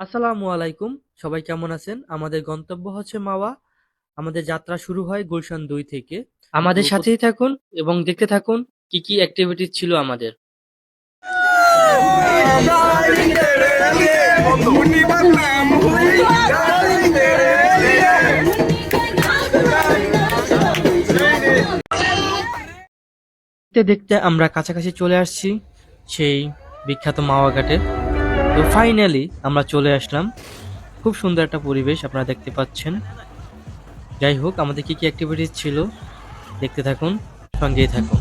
আসসালামু আলাইকুম। সবাই কেমন আছেন? আমাদের গন্তব্য হচ্ছে মাওয়া। আমাদের যাত্রা শুরু হয় গুলশান দুই থেকে। আমাদের সাথেই থাকুন এবং দেখতে থাকুন কি কি অ্যাক্টিভিটিস ছিল আমাদের। দেখতে দেখতে আমরা কাছাকাছি চলে আসছি সেই বিখ্যাত মাওয়া ঘাটে তো ফাইনালি আমরা চলে আসলাম। খুব সুন্দর একটা পরিবেশ আপনারা দেখতে পাচ্ছেন। যাই হোক, আমাদের কি কি অ্যাক্টিভিটিস ছিল দেখতে থাকুন, সঙ্গেই থাকুন।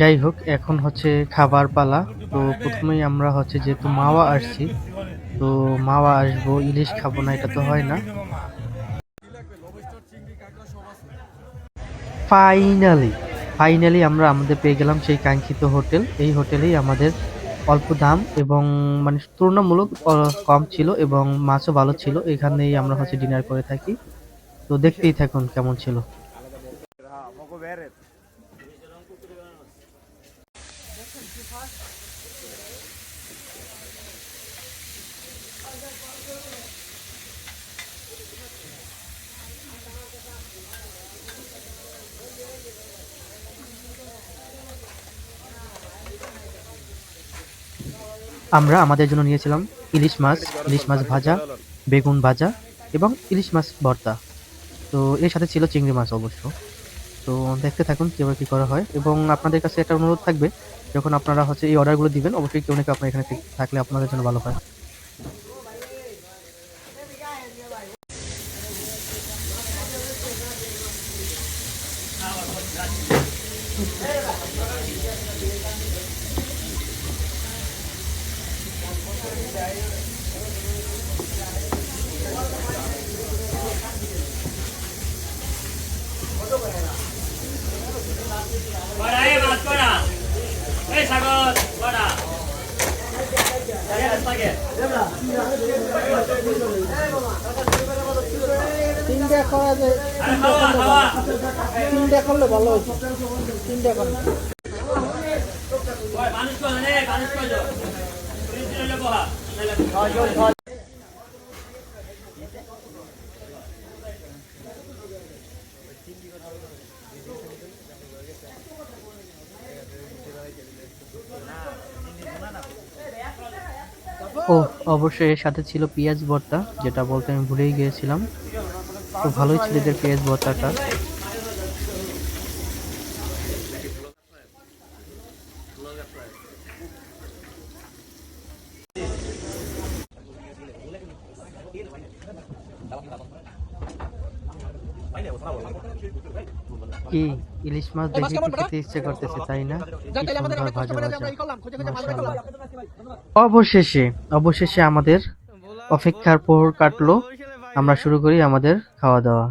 যাই হোক, এখন হচ্ছে খাবার পালা। তো প্রথমেই আমরা হচ্ছে যেহেতু মাওয়া আসছি, তো মাওয়া আসব, ইলিশ খাব না, এটা তো হয় না। ফাইনালি ফাইনালি আমরা আমাদের পেয়ে গেলাম সেই কাঙ্ক্ষিত হোটেল। এই হোটেলেই আমাদের অল্প দাম এবং মানে তুলনামূলক কম ছিল এবং মাছও ভালো ছিল। এখানেই আমরা হচ্ছে ডিনার করে থাকি। তো দেখতেই থাকুন কেমন ছিল। আমরা আমাদের জন্য নিয়েছিলাম ইলিশ মাছ ইলিশ মাছ ভাজা, বেগুন ভাজা এবং ইলিশ মাছ ভর্তা। তো এর সাথে ছিল চিংড়ি মাছ অবশ্য। তো দেখতে থাকুন কীভাবে কী করা হয় এবং আপনাদের কাছে একটা অনুরোধ থাকবে, যখন আপনারা হচ্ছে এই অর্ডারগুলো দিবেন, অবশ্যই কেউ না কেউ আপনার এখানে থাকলে আপনাদের জন্য ভালো হয়। এ তিনটা করা যায় তিনটা করলে ভালো হতো। তিনটা মানুষ মানুষ ও, অবশ্যই এর সাথে ছিল পেঁয়াজ ভর্তা, যেটা বলতে আমি ভুলেই গিয়েছিলাম। তো ভালোই ছিল এদের পেঁয়াজ ভর্তাটা। কি ইলিশ মাছ দেখে খেতে ইচ্ছে করতেছে তাই না। অবশেষে অবশেষে আমাদের অপেক্ষার পর কাটলো। আমরা শুরু করি আমাদের খাওয়া দাওয়া।